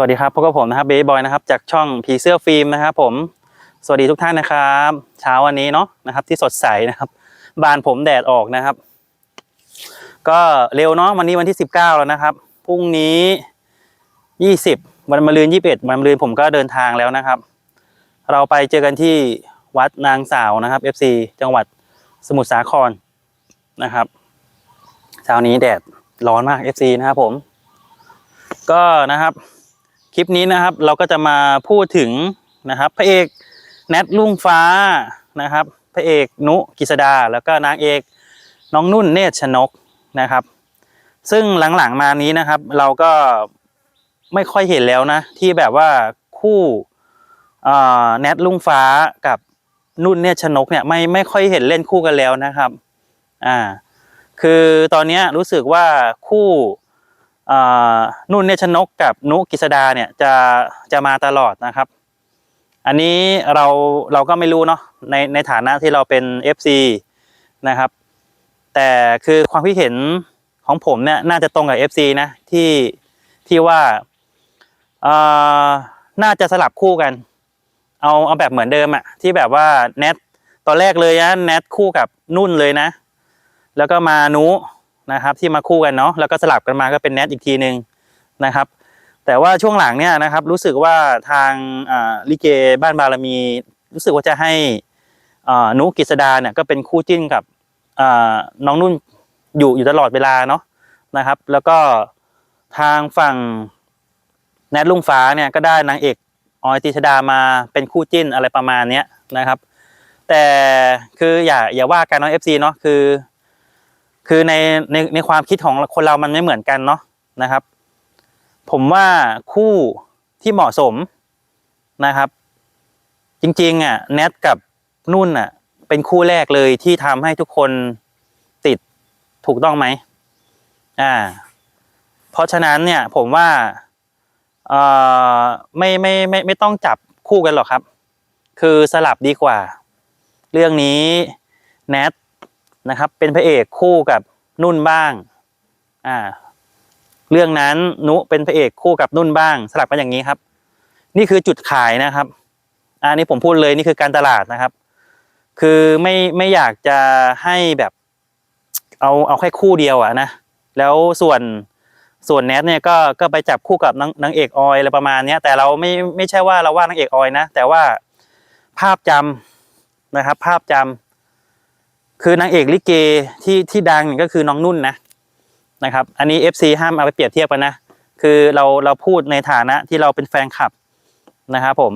สวัสดีครับพบกับผมนะครับเบย์บอยนะครับจากช่องผีเสื้อฟิล์มนะครับผมสวัสดีทุกท่านนะครับเช้าวันนี้เนาะนะครับ ที่สดใสนะครับบานผมแดดออกนะครับ ก็เร็วเนาะวันนี้วันที่สิบเก้าแล้วนะครับพรุ่งนี้ยี่สิบวันมะรืนยี่สิบวันมะรืนผมก็เดินทางแล้วนะครับ เราไปเจอกันที่วัดนางสาวนะครับ FC จังหวัดสมุทรสาครนะครับเช้านี้แดดร้อนมาก FC นะครับผม ก็นะครับ ลิปนี้นะครับ เราก็จะมาพูดถึงนะครับพระเอกแนทลุ่งฟ้านะครับ พระเอกนุกิษดา แล้วก็นางเอกน้องนุ่นเนตรชนกนะครับ ซึ่งหลังๆมานี้นะครับ เราก็ไม่ค่อยเห็นแล้วนะ ที่แบบว่าคู่แนทลุ่งฟ้ากับนุ่นเนตรชนกเนี่ยไม่ไม่ค่อยเห็นเล่นคู่กันแล้วนะครับอ่าคือตอนนี้รู้สึกว่าคู่ นุ่นเนชนกกับนุกิษดาเนี่ยจะจะมาตลอดนะครับ อันนี้เราเราก็ไม่รู้เนาะในในฐานะที่เราเป็น FC นะครับ แต่คือความคิดเห็นของผมเนี่ยน่าจะตรงกับ FC นะที่ที่ว่าอ่าน่าจะสลับคู่กัน เอาเอาแบบเหมือนเดิมอะที่แบบว่าแนทตอนแรกเลยนะแนทคู่กับนุ่นเลยนะ แล้วก็มานุ นะครับ ที่มาคู่กันเนาะแล้วก็สลับกันมาก็เป็นแนทอีกทีหนึ่งนะครับ แต่ว่าช่วงหลังเนี่ยนะครับ รู้สึกว่าทางลิเกบ้านบารมี รู้สึกว่าจะให้นุกิษดาเนี่ยก็เป็นคู่จิ้นกับน้องนุ่นอยู่อยู่ตลอดเวลาเนาะนะครับ แล้วก็ทางฝั่งแนทลุงฟ้าเนี่ยก็ได้นางเอกออยติชดามาเป็นคู่จิ้นอะไรประมาณเนี้ยนะครับ แต่คืออย่าอย่าว่ากันเนาะเอฟซีเนาะคือ คือในในในความคิดของคนเรามันไม่เหมือนกันเนาะนะครับ ผมว่าคู่ที่เหมาะสมนะครับ จริงๆอะแนทกับนุ่นอะ เป็นคู่แรกเลยที่ทำให้ทุกคนติดถูกต้องไหมอ่า เพราะฉะนั้นเนี่ยผมว่าเอ่อไม่ไม่ไม่ไม่ต้องจับคู่กันหรอกครับ คือสลับดีกว่า เรื่องนี้แนท นะครับ เป็นพระเอกคู่กับนุ่นบ้างอ่าเรื่องนั้นนุเป็นพระเอกคู่กับนุ่นบ้าง สลับกันอย่างนี้ครับ นี่คือจุดขายนะครับอันนี้ผมพูดเลยนี่คือการตลาดนะครับ คือไม่ไม่อยากจะให้แบบเอาเอาแค่คู่เดียวอะนะแล้วส่วนส่วนแนทเนี่ยก็ก็ไปจับคู่กับนางนางเอกออยอะไรประมาณเนี้ยแต่เราไม่ไม่ใช่ว่าเราว่านางเอกออยนะ แต่ว่าภาพจำนะครับ ภาพจำ คือนางเอกลิเกที่ที่ดังเนี่ยก็คือน้องนุ่นนะนะครับ อันนี้ FC ห้ามเอาไปเปรียบเทียบกันนะ คือเราเราพูดในฐานะที่เราเป็นแฟนคลับนะครับผม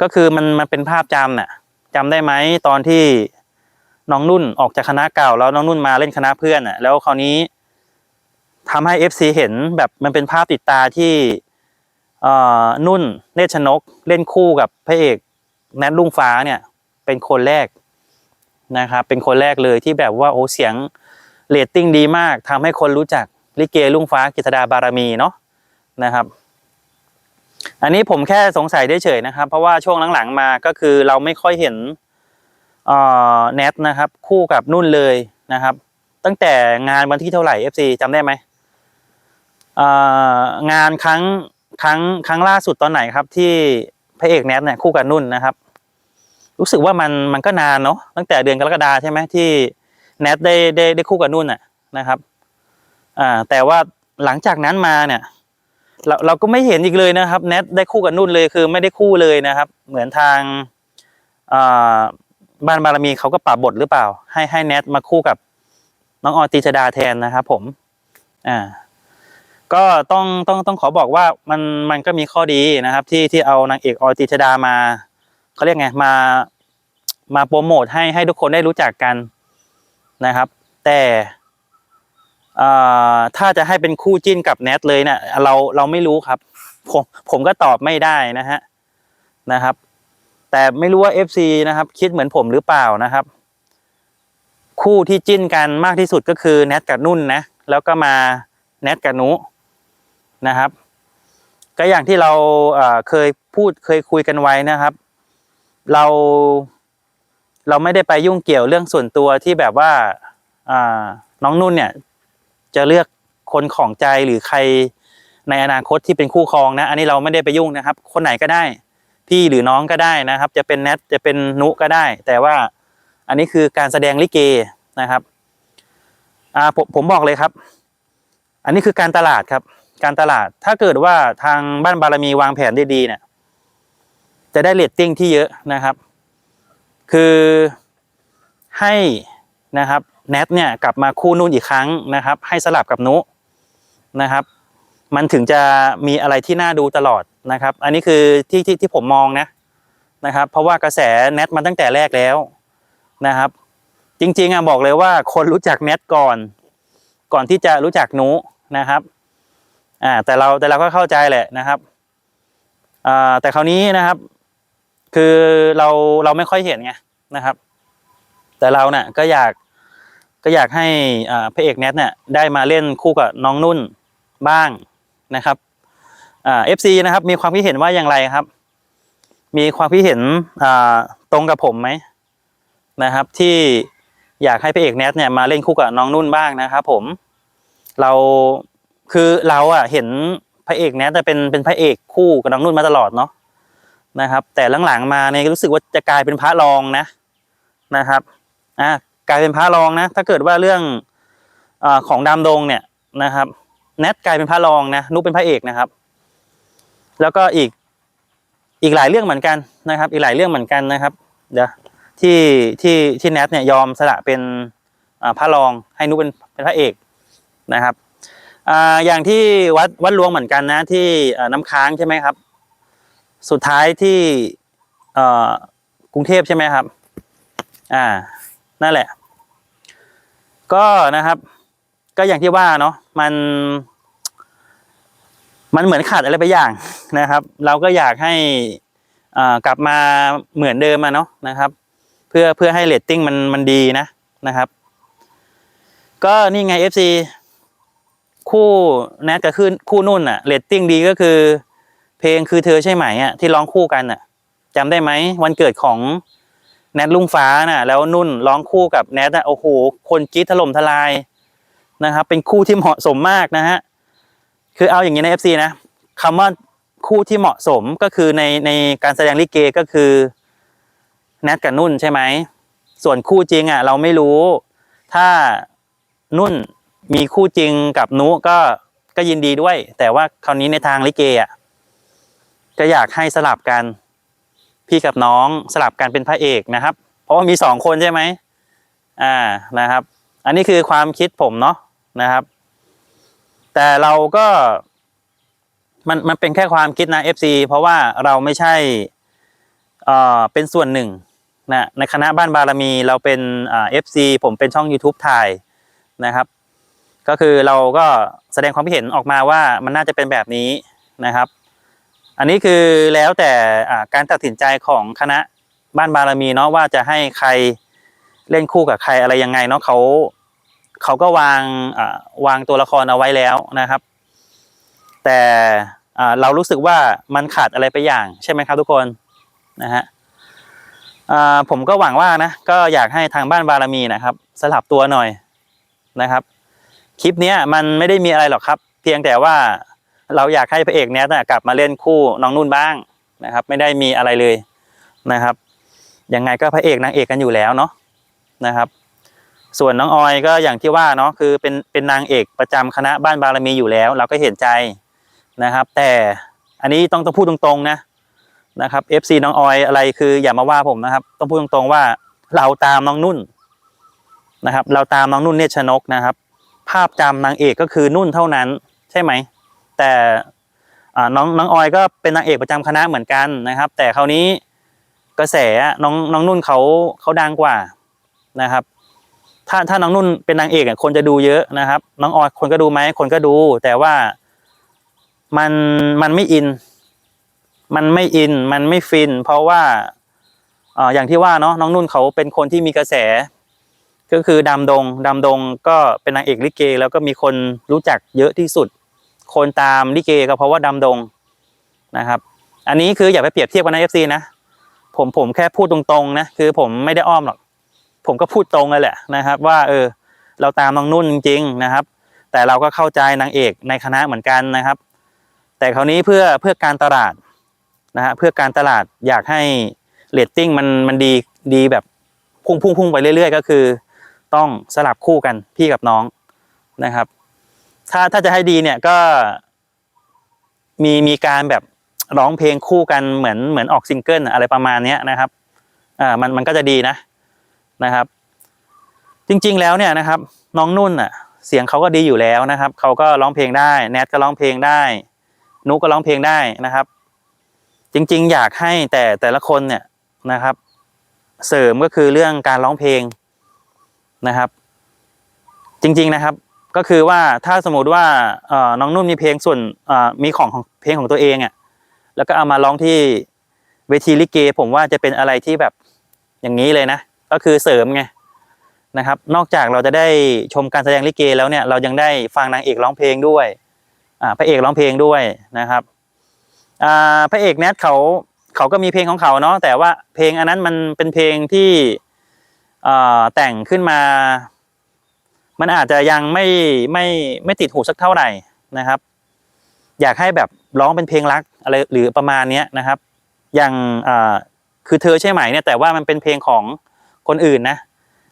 ก็คือมันมันเป็นภาพจำน่ะจำได้ไหมตอนที่น้องนุ่นออกจากคณะเก่า แล้วน้องนุ่นมาเล่นคณะเพื่อนอะ แล้วคราวนี้ทำให้ FC เห็นแบบมันเป็นภาพติดตาที่เอ่อนุ่นเนชนกเล่นคู่กับพระเอกแนทลุงฟ้าเนี่ย เป็นคนแรก นะครับเป็นคนแรกเลยที่แบบว่าโอ้เสียงเรตติ้งดีมากทำให้คนรู้จักลิเกลุงฟ้ากิษดาบารมีเนาะนะครับ อันนี้ผมแค่สงสัยได้เฉยนะครับ เพราะว่าช่วงหลังๆมาก็คือเราไม่ค่อยเห็นเอ่อแนทนะครับ คู่กับนุ่นเลยนะครับ ตั้งแต่งานวันที่เท่าไหร่ FC จำได้ไหมเอ่องานครั้งครั้งครั้งล่าสุดตอนไหนครับที่พระเอกแนทเนี่ยคู่กับนุ่นนะครับ รู้สึกว่ามันมันก็นานเนาะตั้งแต่เดือนกรกฎาใช่ไหมที่แนทได้ได้ได้คู่กับนุ่นน่ะนะครับอ่าแต่ว่าหลังจากนั้นมาเนี่ย เราเราก็ไม่เห็นอีกเลยนะครับแนทได้คู่กับนุ่นเลยคือไม่ได้คู่เลยนะครับ เหมือนทางอ่าบ้านบารมีเขาก็ปรับบทหรือเปล่า ให้ให้แนทมาคู่กับน้องออตีชดาแทนนะครับผมอ่าก็ต้องต้องต้องขอบอกว่ามันมันก็มีข้อดีนะครับ ที่ที่เอานางเอกออตีชดามา เขาเรียกไงมามาโปรโมทให้ให้ทุกคนได้รู้จักกันนะครับ แต่ถ้าจะให้เป็นคู่จิ้นกับแนทเลยเนี่ยเราเราไม่รู้ครับ ผมผมก็ตอบไม่ได้นะฮะนะครับ แต่ไม่รู้ว่า FC นะครับ คิดเหมือนผมหรือเปล่านะครับ คู่ที่จิ้นกันมากที่สุดก็คือแนทกับนุ่นนะแล้วก็มาแนทกับนุนะครับ ก็อย่างที่เราเคยพูดเคยคุยกันไว้นะครับ เราเราไม่ได้ไปยุ่งเกี่ยวเรื่องส่วนตัวที่แบบว่าอ่าน้องนุ่นเนี่ย จะเลือกคนของใจหรือใครในอนาคตที่เป็นคู่ครองนะ อันนี้เราไม่ได้ไปยุ่งนะครับ คนไหนก็ได้ พี่หรือน้องก็ได้นะครับ จะเป็นแนทจะเป็นนุก็ได้ แต่ว่าอันนี้คือการแสดงลิเกนะครับอ่าผมผมบอกเลยครับ อันนี้คือการตลาดครับ การตลาดถ้าเกิดว่าทางบ้านบารมีวางแผนได้ดีเนี่ย จะได้เรตติ้งที่เยอะนะครับ คือให้นะครับแนทเนี่ยกลับมาคู่นุ่นอีกครั้งนะครับ ให้สลับกับนุนะครับ มันถึงจะมีอะไรที่น่าดูตลอดนะครับ อันนี้คือที่ที่ที่ผมมองนะนะครับ เพราะว่ากระแสแนทมาตั้งแต่แรกแล้วนะครับ จริงๆอะบอกเลยว่าคนรู้จักแนทก่อน ก่อนที่จะรู้จักนุนะครับอ่าแต่เราแต่เราก็เข้าใจแหละนะครับอ่าแต่คราวนี้นะครับ คือเราเราไม่ค่อยเห็นไงนะครับ แต่เราเนี่ยก็อยากก็อยากให้พระเอกแนทเนี่ยได้มาเล่นคู่กับน้องนุ่นบ้างนะครับเอฟซีนะครับ มีความคิดเห็นว่าอย่างไรครับ มีความคิดเห็นตรงกับผมไหมนะครับ ที่อยากให้พระเอกแนทเนี่ยมาเล่นคู่กับน้องนุ่นบ้างนะครับ ผมเราคือเราอะเห็นพระเอกแนทจะเป็นเป็นพระเอกคู่กับน้องนุ่นมาตลอดเนาะ นะครับ แต่หลังๆมาเนี่ยรู้สึกว่าจะกลายเป็นพระรองนะนะครับอะกลายเป็นพระรองนะ ถ้าเกิดว่าเรื่องอของดำดงเนี่ยนะครับแนทกลายเป็นพระรองนะนุกเป็นพระเอกนะครับ แล้วก็อีกอีกหลายเรื่องเหมือนกันนะครับ อีกหลายเรื่องเหมือนกันนะครับ เดี๋ยวที่ที่ที่แนทเนี่ยยอมสละเป็นพระรองให้นุกเป็นเป็นพระเอกนะครับออย่างที่วัดวัดหลวงเหมือนกันนะที่น้ำค้างใช่ไหมครับ สุดท้ายที่กรุงเทพใช่ไหมครับ อ่า นั่นแหละ ก็นะครับ ก็อย่างที่ว่าเนาะมัน มันเหมือนขาดอะไรไปอย่างนะครับ เราก็อยากให้กลับมาเหมือนเดิมมาเนาะนะครับ เพื่อเพื่อให้เรตติ้งมันมันดีนะนะครับ ก็นี่ไง FC คู่แนทกับคู่คู่นุ่นอะเรตติ้งดีก็คือ เพลงคือเธอใช่ไหมอะที่ร้องคู่กันอะจำได้ไหมวันเกิดของแนทลุงฟ้าน่ะ แล้วนุ่นร้องคู่กับแนทอะโอ้โหคนกรีดถล่มทลายนะครับ เป็นคู่ที่เหมาะสมมากนะฮะคือเอาอย่างนี้ใน FC นะคำว่าคู่ที่เหมาะสมก็คือในในการแสดงลิเกก็คือแนทกับนุ่นใช่ไหมส่วนคู่จริงอะ เราไม่รู้ ถ้านุ่นมีคู่จริงกับนุก็ก็ยินดีด้วย แต่ว่าคราวนี้ในทางลิเกอะ ก็อยากให้สลับกันพี่กับน้องสลับกันเป็นพระเอกนะครับ เพราะว่ามีสองคนใช่ไหมอ่านะครับ อันนี้คือความคิดผมเนาะนะครับ แต่เราก็มันมันเป็นแค่ความคิดนะ FC เพราะว่าเราไม่ใช่เอ่อเป็นส่วนหนึ่งนะในคณะบ้านบารมีเราเป็นอ่า FC ผมเป็นช่อง YouTube ถ่ายนะครับ ก็คือเราก็แสดงความคิดเห็นออกมาว่ามันน่าจะเป็นแบบนี้นะครับ อันนี้คือแล้วแต่การตัดสินใจของคณะบ้านบารมีเนาะว่าจะให้ใครเล่นคู่กับใครอะไรยังไงเนาะเขาเขาก็วางวางตัวละครเอาไว้แล้วนะครับ แต่เรารู้สึกว่ามันขาดอะไรไปอย่างใช่ไหมครับทุกคนนะฮะผมก็หวังว่านะก็อยากให้ทางบ้านบารมีนะครับสลับตัวหน่อยนะครับ คลิปนี้มันไม่ได้มีอะไรหรอกครับ เพียงแต่ว่า เราอยากให้พระเอกเนี้ยกลับมาเล่นคู่น้องนุ่นบ้างนะครับ ไม่ได้มีอะไรเลยนะครับยังไงก็พระเอกนางเอกกันอยู่แล้วเนาะนะครับ ส่วนน้องออยก็อย่างที่ว่าเนาะคือเป็นเป็นนางเอกประจำคณะบ้านบารมีอยู่แล้ว เราก็เห็นใจนะครับ แต่อันนี้ต้องต้องพูดตรงๆนะนะครับ FC น้องออยอะไรคืออย่ามาว่าผมนะครับ ต้องพูดตรงๆว่าเราตามน้องนุ่นนะครับ เราตามน้องนุ่นเนชนกนะครับ ภาพจำนางเอกก็คือนุ่นเท่านั้น ใช่ไหม แต่น้องน้องออยก็เป็นนางเอกประจำคณะเหมือนกันนะครับ แต่คราวนี้กระแสน้องน้องนุ่นเขาเขาดังกว่านะครับ ถ้าถ้าน้องนุ่นเป็นนางเอกคนจะดูเยอะนะครับ น้องออยคนก็ดูไหมคนก็ดู แต่ว่ามันมันไม่อิน มันไม่อินมันไม่ฟิน เพราะว่าเอ่ออย่างที่ว่าเนาะน้องนุ่นเขาเป็นคนที่มีกระแส ก็คือดำดงดำดงก็เป็นนางเอกลิเก แล้วก็มีคนรู้จักเยอะที่สุด คนตามลิเกก็เพราะว่าดำดงนะครับ อันนี้คืออย่าไปเปรียบเทียบกันนะเอฟซีนะผมผมแค่พูดตรงๆนะคือผมไม่ได้อ้อมหรอก ผมก็พูดตรงเลยแหละนะครับ ว่าเออเราตามน้องนุ่นจริงๆนะครับ แต่เราก็เข้าใจนางเอกในคณะเหมือนกันนะครับ แต่คราวนี้เพื่อเพื่อการตลาดนะฮะเพื่อการตลาดอยากให้เรตติ้งมันมันดีดีแบบพุ่งพุ่งพุ่งไปเรื่อยๆ ก็คือ ต้องสลับคู่กันพี่กับน้องนะครับ ถ้าถ้าจะให้ดีเนี่ยก็ มีมีการแบบร้องเพลงคู่กันเหมือนเหมือนออกซิงเกิลอะไรประมาณเนี้ยนะครับอ่ามันมันก็จะดีนะนะครับ จริง ๆ แล้วเนี่ยนะครับ น้องนุ่นอะ เสียงเขาก็ดีอยู่แล้วนะครับเขาก็ร้องเพลงได้ แนทก็ร้องเพลงได้ นุกก็ร้องเพลงได้นะครับ จริง ๆ อยากให้แต่แต่ละคนเนี่ยนะครับ เสริมก็คือเรื่องการร้องเพลงนะครับ จริง ๆ นะครับ ก็คือว่าถ้าสมมติว่าน้องนุ่นมีเพลงส่วนมีของของเพลงของตัวเองอะแล้วก็เอามาร้องที่เวทีลิเก ผมว่าจะเป็นอะไรที่แบบอย่างนี้เลยนะ ก็คือเสริมไงนะครับ นอกจากเราจะได้ชมการแสดงลิเกแล้วเนี่ย เรายังได้ฟังนางเอกร้องเพลงด้วยพระเอกร้องเพลงด้วยนะครับพระเอกแนทเขาเขาก็มีเพลงของเขาเนาะแต่ว่าเพลงอันนั้นมันเป็นเพลงที่แต่งขึ้นมา มันอาจจะยังไม่ไม่ไม่ติดหูสักเท่าไหร่นะครับ อยากให้แบบร้องเป็นเพลงรักอะไรหรือประมาณเนี้ยนะครับ อย่างคือเธอใช่ไหมเนี่ยแต่ว่ามันเป็นเพลงของคนอื่นนะ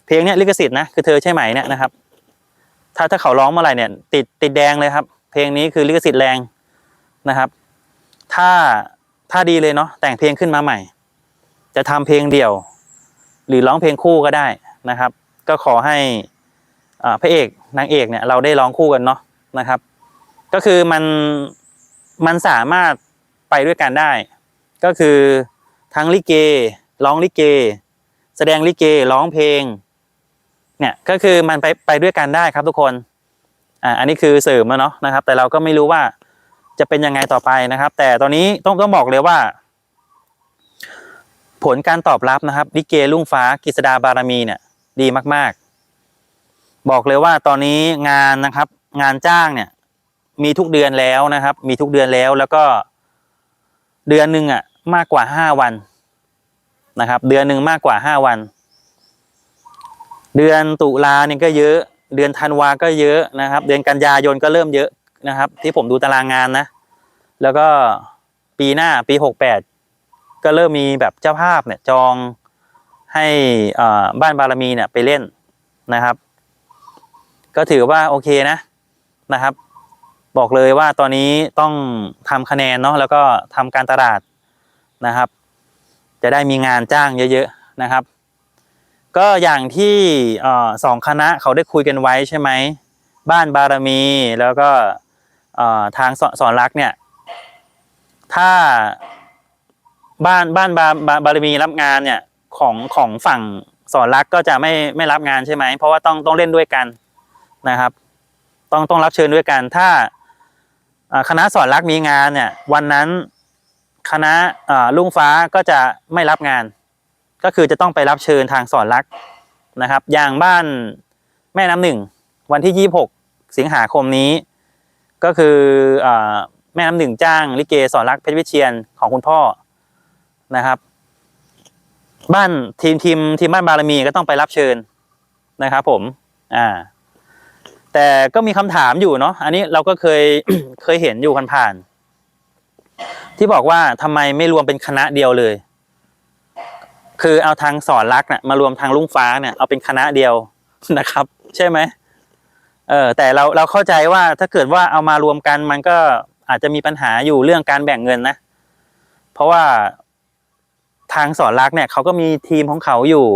เพลงเนี้ยลิขสิทธิ์นะคือเธอใช่ไหมเนี่ยนะครับ ถ้าถ้าเขาร้องเมื่อไหร่เนี่ย ติดติดแดงเลยครับ เพลงนี้คือลิขสิทธิ์แรงนะครับ ถ้าถ้าดีเลยเนาะแต่งเพลงขึ้นมาใหม่ จะทำเพลงเดี่ยว หรือร้องเพลงคู่ก็ได้นะครับ ก็ขอให้ พระเอกนางเอกเนี่ยเราได้ร้องคู่กันเนาะนะครับ ก็คือมันมันสามารถไปด้วยกันได้ ก็คือทั้งลิเกร้องลิเก แสดงลิเกร้องเพลงเนี่ยก็คือมันไปไปด้วยกันได้ครับทุกคนอ่าอันนี้คือเสริมแล้วเนาะนะครับ แต่เราก็ไม่รู้ว่าจะเป็นยังไงต่อไปนะครับ แต่ตอนนี้ต้องต้องบอกเลยว่า ผลการตอบรับนะครับลิเกลุ่งฟ้ากฤษดาบารมีเนี่ยดีมาก บอกเลยว่าตอนนี้งานนะครับ งานจ้างเนี่ย มีทุกเดือนแล้วนะครับ มีทุกเดือนแล้วแล้วก็ เดือนหนึ่งอะ มากกว่าห้าวันนะครับ เดือนหนึ่งมากกว่าห้าวัน เดือนตุลาเนี่ยก็เยอะ เดือนธันวาก็เยอะนะครับ เดือนกันยายนก็เริ่มเยอะนะครับ ที่ผมดูตารางงานนะ แล้วก็ปีหน้าปีหกแปดก็เริ่มมีแบบเจ้าภาพเนี่ยจองให้อ่าบ้านบารมีเนี่ยไปเล่นนะครับ ก็ถือว่าโอเคนะนะครับ บอกเลยว่าตอนนี้ต้องทำคะแนนเนาะแล้วก็ทำการตลาดนะครับ จะได้มีงานจ้างเยอะๆนะครับ ก็อย่างที่สองคณะเขาได้คุยกันไว้ใช่ไหมบ้านบารมีแล้วก็ทางสสอนรักเนี่ย ถ้าบ้านบ้านบาบาบารมีรับงานเนี่ยของของฝั่งสอนรักก็จะไม่ไม่รับงานใช่ไหมเพราะว่าต้องต้องเล่นด้วยกัน นะครับ ต้องต้องรับเชิญด้วยกัน ถ้าคณะสอนรักมีงานเนี่ยวันนั้นคณะลุงฟ้าก็จะไม่รับงาน ก็คือจะต้องไปรับเชิญทางสอนรักนะครับ อย่างบ้านแม่น้ำหนึ่งวันที่ยี่หกสิงหาคมนี้ ก็คืออแม่น้ำหนึ่งจ้างลิเกสอนรักเพชรวิเชียนของคุณพ่อนะครับ บ้านทีมทีมทีมบ้านบารมีก็ต้องไปรับเชิญนะครับผม อ่า แต่ก็มีคำถามอยู่เนาะอันนี้เราก็เคยเคยเห็นอยู่ผ่านๆที่บอกว่าทำไมไม่รวมเป็นคณะเดียวเลย คือเอาทางสอนรักเนี่ยมารวมทางลุงฟ้าเนี่ยเอาเป็นคณะเดียวนะครับ ใช่ไหมเออแต่เราเราเข้าใจว่าถ้าเกิดว่าเอามารวมกันมันก็อาจจะมีปัญหาอยู่เรื่องการแบ่งเงินนะ เพราะว่าทางสอนรักเนี่ยเขาก็มีทีมของเขาอยู่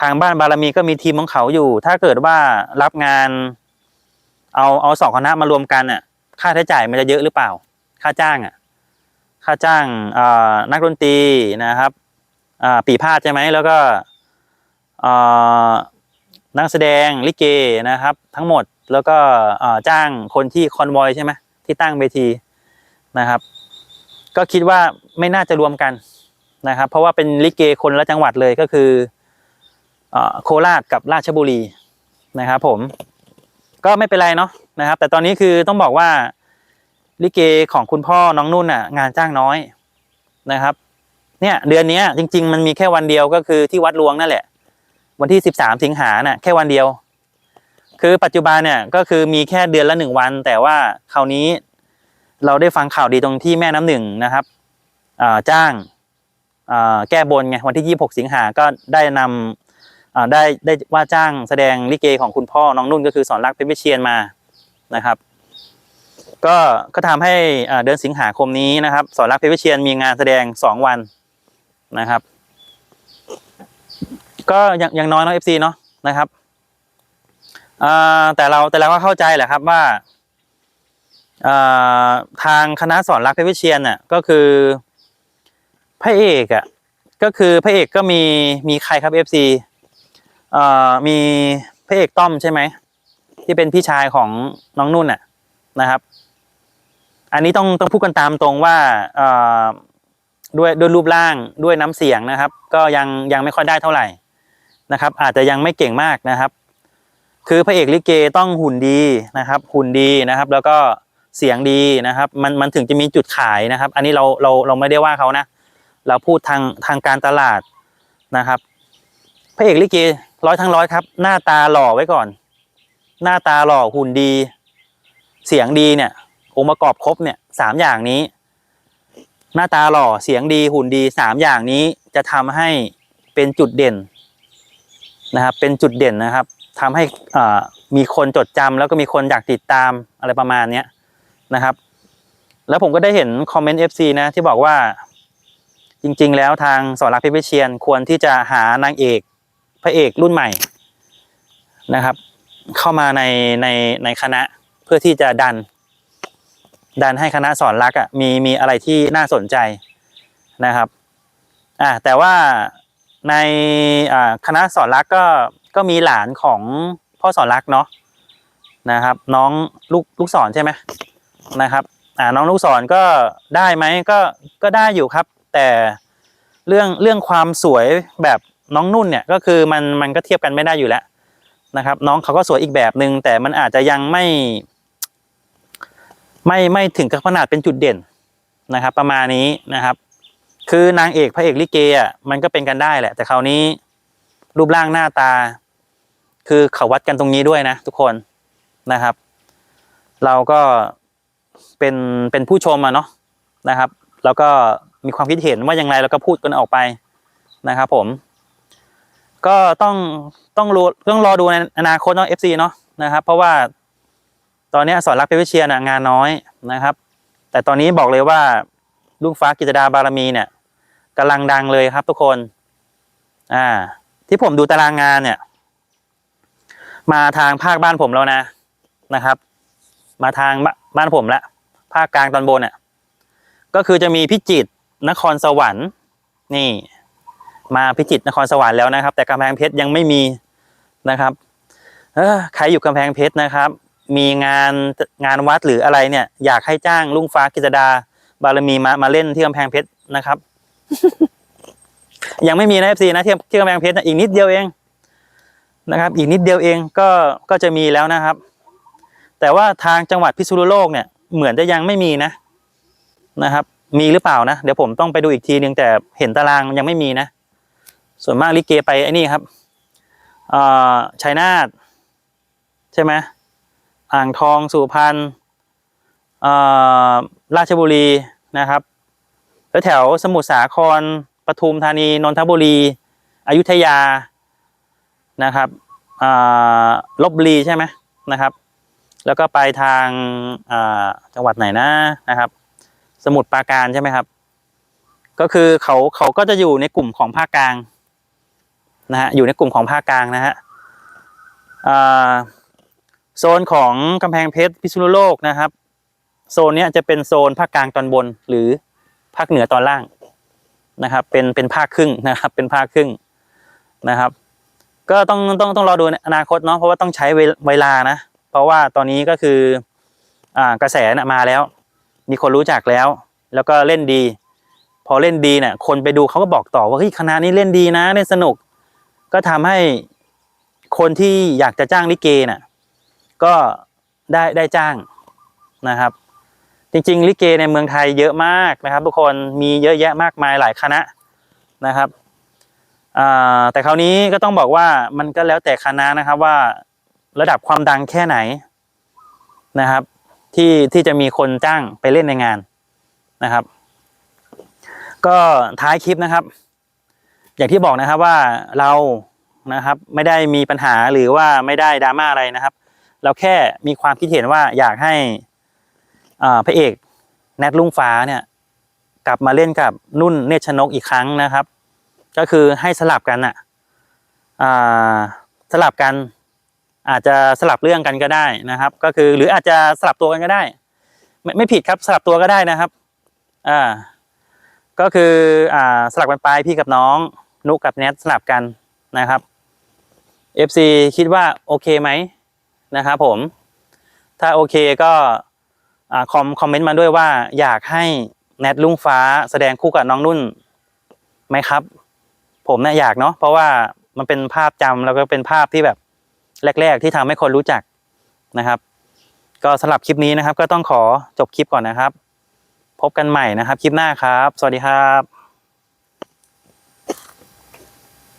ทางบ้านบารมีก็มีทีมของเขาอยู่ ถ้าเกิดว่ารับงาน เอาเอาสองคณะมารวมกันอะ ค่าใช้จ่ายมันจะเยอะหรือเปล่า ค่าจ้างอะ ค่าจ้างเอ่อนักดนตรีนะครับอ่าปีพาดใช่ไหมแล้วก็เอ่อนักแสดงลิเกนะครับ ทั้งหมดแล้วก็จ้างคนที่คอนวอยใช่ไหมที่ตั้งเวทีนะครับ ก็คิดว่าไม่น่าจะรวมกันนะครับ เพราะว่าเป็นลิเกคนละจังหวัดเลยก็คือ โคราชกับราชบุรีนะครับผมก็ไม่เป็นไรเนาะนะครับ แต่ตอนนี้คือต้องบอกว่าลิเกของคุณพ่อน้องนุ่นอะ งานจ้างน้อยนะครับ เนี่ยเดือนนี้จริง ๆ มันมีแค่วันเดียวก็คือที่วัดหลวงนั่นแหละ วันที่สิบสามสิงหาน่ะแค่วันเดียว คือปัจจุบันเนี่ยก็คือมีแค่เดือนละหนึ่งวัน แต่ว่าคราวนี้เราได้ฟังข่าวดีตรงที่แม่น้ำหนึ่งนะครับจ้างแก้บนไงวันที่ 26 สิงหาก็ได้นำอ่า ได้ได้ว่าจ้างแสดงลิเกของคุณพ่อน้องนุ่นก็คือสอนรักเพชรวิเชียนมานะครับ ก็ก็ทำให้เดือนสิงหาคมนี้นะครับ สอนรักเพชรวิเชียนมีงานแสดง2วันนะครับ ก็ยังยังน้อยเนาะ FC เนาะนะครับแต่เราแต่เราก็เข้าใจแหละครับว่าทางคณะสอนรักเพชรวิเชียนน่ะก็คือพระเอกอะก็คือพระเอกก็มีมีใครครับ FC อ่ มีพระเอกต้อมใช่ไหมที่เป็นพี่ชายของน้องนุ่นน่ะนะครับ อันนี้ต้องต้องพูดกันตามตรงว่าอ่าด้วยด้วยรูปร่างด้วยน้ำเสียงนะครับ ก็ยังยังไม่ค่อยได้เท่าไหร่นะครับ อาจจะยังไม่เก่งมากนะครับ คือพระเอกลิเกต้องหุ่นดีนะครับ หุ่นดีนะครับ แล้วก็เสียงดีนะครับ มันมันถึงจะมีจุดขายนะครับ อันนี้เราเราเราไม่ได้ว่าเขานะ เราพูดทางทางการตลาดนะครับ พระเอกลิเก ร้อยทั้งร้อยครับ หน้าตาหล่อไว้ก่อน หน้าตาหล่อหุ่นดี เสียงดีเนี่ย องค์ประกอบครบเนี่ยสามอย่างนี้ หน้าตาหล่อเสียงดีหุ่นดีสามอย่างนี้จะทำให้เป็นจุดเด่นนะครับ เป็นจุดเด่นนะครับทำให้อ่ามีคนจดจำแล้วก็มีคนอยากติดตามอะไรประมาณเนี้ยนะครับ แล้วผมก็ได้เห็นคอมเมนต์ FC นะที่บอกว่าจริงๆ แล้วทางสอนรักพชรวิเชียนควรที่จะหานางเอก ระเอกรุ่นใหม่นะครับ เข้ามาในในในคณะเพื่อที่จะดัน ดันให้คณะสอนรักอะมีมีอะไรที่น่าสนใจนะครับอ่าแต่ว่าในอ่าคณะสอนรักก็ก็มีหลานของพ่อสอนรักเนาะนะครับ น้องลูกลูกศรใช่ไหมนะครับอ่าน้องลูกศรก็ได้ไหมก็ก็ได้อยู่ครับ แต่เรื่องเรื่องความสวยแบบ น้องนุ่นเนี่ยก็คือมันมันก็เทียบกันไม่ได้อยู่แล้วนะครับ น้องเขาก็สวยอีกแบบหนึ่งแต่มันอาจจะยังไม่ ไม่ไม่ถึงกับขนาดเป็นจุดเด่นนะครับ ประมาณนี้นะครับ คือนางเอกพระเอกลิเกอะมันก็เป็นกันได้แหละ แต่คราวนี้รูปร่างหน้าตา คือเขาวัดกันตรงนี้ด้วยนะ ทุกคนนะครับ เราก็เป็นเป็นผู้ชมอะเนาะนะครับ แล้วก็มีความคิดเห็นว่าอย่างไรเราก็พูดกันออกไปนะครับผม ก็ต้องต้องรู้ต้องรอดูในอนาคตเนาะ FC เนาะนะครับ เพราะว่าตอนนี้สอนรักเพชรวิเชียนะงานน้อยนะครับ แต่ตอนนี้บอกเลยว่าลุงฟ้ากิจดาบารมีเนี่ยกำลังดังเลยครับทุกคน อ่า ที่ผมดูตารางงานเนี่ย มาทางภาคบ้านผมแล้วนะนะครับ มาทางบบ้านผมละภาคกลางตอนบนเนี่ยก็คือจะมีพิจิตรนครสวรรค์นี่ มาพิจิตรนครสวรรค์แล้วนะครับ แต่กำแพงเพชรยังไม่มีนะครับเออใครอยู่กำแพงเพชรนะครับ มีงานงานวัดหรืออะไรเนี่ย อยากให้จ้างลุงฟ้ากิจดา บารมีมามาเล่นที่กำแพงเพชรนะครับ ยังไม่มีนะเอฟซีนะที่ที่กำแพงเพชรนะอีกนิดเดียวเองนะครับ อีกนิดเดียวเองก็ก็จะมีแล้วนะครับ แต่ว่าทางจังหวัดพิษณุโลกเนี่ยเหมือนจะยังไม่มีนะนะครับ มีหรือเปล่านะ เดี๋ยวผมต้องไปดูอีกทีนึงแต่เห็นตารางยังไม่มีนะ ส่วนมากลิเกไปไอ้นี่ครับชัยนาทใช่ไหมอ่างทองสุพรรณราชบุรีนะครับแล้วแถวสมุทรสาครปทุมธานีนนทบุรี อยุธยานะครับลบบุรีใช่ไหมนะครับ แล้วก็ไปทางจังหวัดไหนนะนะครับ สมุทรปราการใช่ไหมครับ ก็คือเขาเขาก็จะอยู่ในกลุ่มของภาคกลาง นะฮะอยู่ในกลุ่มของภาคกลางนะฮะโซนของกำแพงเพชรพิษณุโลกนะครับโซนนี้จะเป็นโซนภาคกลางตอนบนหรือภาคเหนือตอนล่างนะครับ เป็นเป็นภาคครึ่งนะครับ เป็นภาคครึ่งนะครับ ก็ต้องต้องต้องรอดูอนาคตเนาะเพราะว่าต้องใช้เวลานะ เพราะว่าตอนนี้ก็คืออ่ากระแสน่ะมาแล้ว มีคนรู้จักแล้ว แล้วก็เล่นดี พอเล่นดีเนี่ยคนไปดูเขาก็บอกต่อว่าเฮ้ยคณะนี้เล่นดีนะเล่นสนุก ก็ทำให้คนที่อยากจะจ้างลิเกน่ะก็ได้ได้จ้างนะครับ จริงๆลิเกในเมืองไทยเยอะมากนะครับ ทุกคนมีเยอะแยะมากมายหลายคณะนะครับแต่คราวนี้ก็ต้องบอกว่ามันก็แล้วแต่คณะนะครับว่าระดับความดังแค่ไหนนะครับ ที่ที่จะมีคนจ้างไปเล่นในงานนะครับ ก็ท้ายคลิปนะครับ อย่างที่บอกนะครับว่าเรานะครับไม่ได้มีปัญหาหรือว่าไม่ได้ดราม่าอะไรนะครับ เราแค่มีความคิดเห็นว่าอยากให้พระเอกแนทลุ่งฟ้าเนี่ยกลับมาเล่นกับนุ่นเนตรชนกอีกครั้งนะครับ ก็คือให้สลับกันอะสลับกันอาจจะสลับเรื่องกันก็ได้นะครับ ก็คือหรืออาจจะสลับตัวกันก็ได้ ไม่ไม่ผิดครับสลับตัวก็ได้นะครับอ่าก็คืออ่าสลับกันไปพี่กับน้อง นุกกับแนทสลับกันนะครับ FC คิดว่าโอเคไหมนะครับผม ถ้าโอเคก็คอมคอมเมนต์มาด้วยว่าอยากให้แนทลุงฟ้าแสดงคู่กับน้องนุ่นไหมครับ ผมเนี่ยอยากเนาะเพราะว่ามันเป็นภาพจำแล้วก็เป็นภาพที่แบบแรก ๆ ที่ทำให้คนรู้จักนะครับ ก็สำหรับคลิปนี้นะครับ ก็ต้องขอจบคลิปก่อนนะครับ พบกันใหม่นะครับ คลิปหน้าครับ สวัสดีครับ